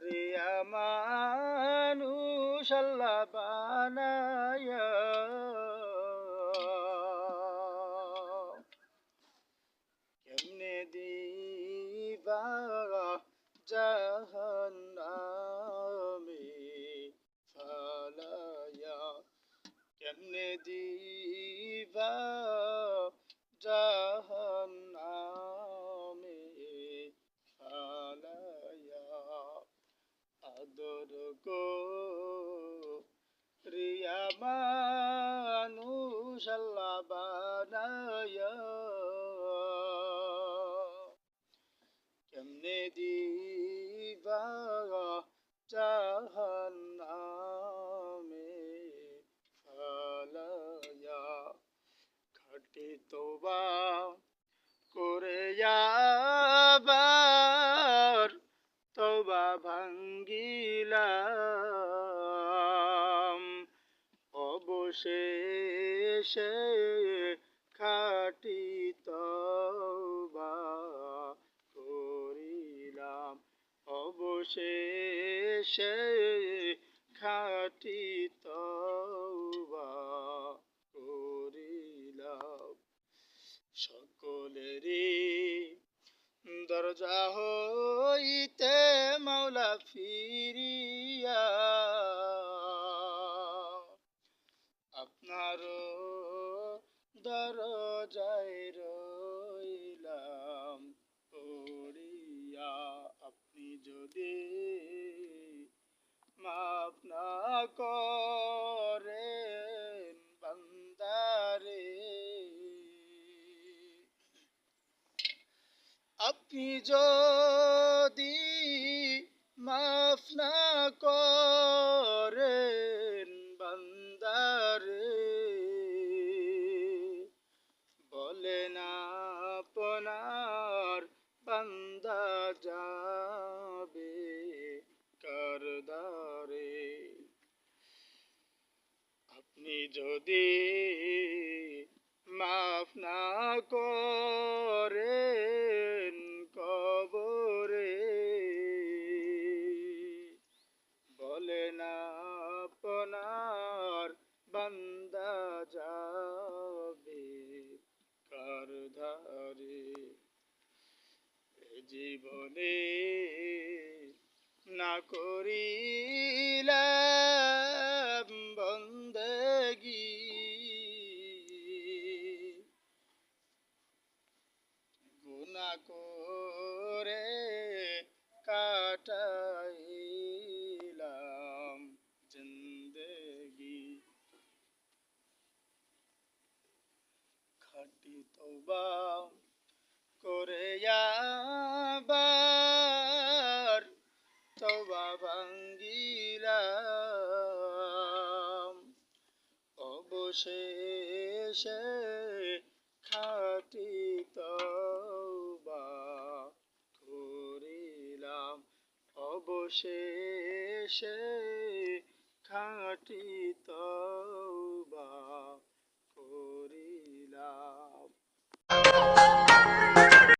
রিয়া মানুষ আল্লাহ বানায়া। কেমনে দিবা জাহান্নামে ফালায়া কেমনে দিবা জাহান্নামে জাহান্নামে ফালায়া খাটি তোবা করে আবার তোবা ভাঙ্গিলাম। অবশেষে খাটি তোবা করিলাম। অবশেষে খাটি তোবা করিলাম। সকলেরই দরজা হইতে মাওলা ফিরিয়া আপনার দরজায় রইলাম পড়িয়া আপনি যদি মাফ না করেন বান্দারে। আপনি যদি মাফ করেন আপনি যদি মাফ না করেন কবরে, বলে না আপনার বান্দা যাবে কারধারে এ জীবনে না করিলাম করে কাটাইলাম জিন্দেগি। খাটি তোবা করে আবার তোবা ভাঙ্গিলাম। অবশেষে খাটি তোবা অবশেষে খাটি তোবা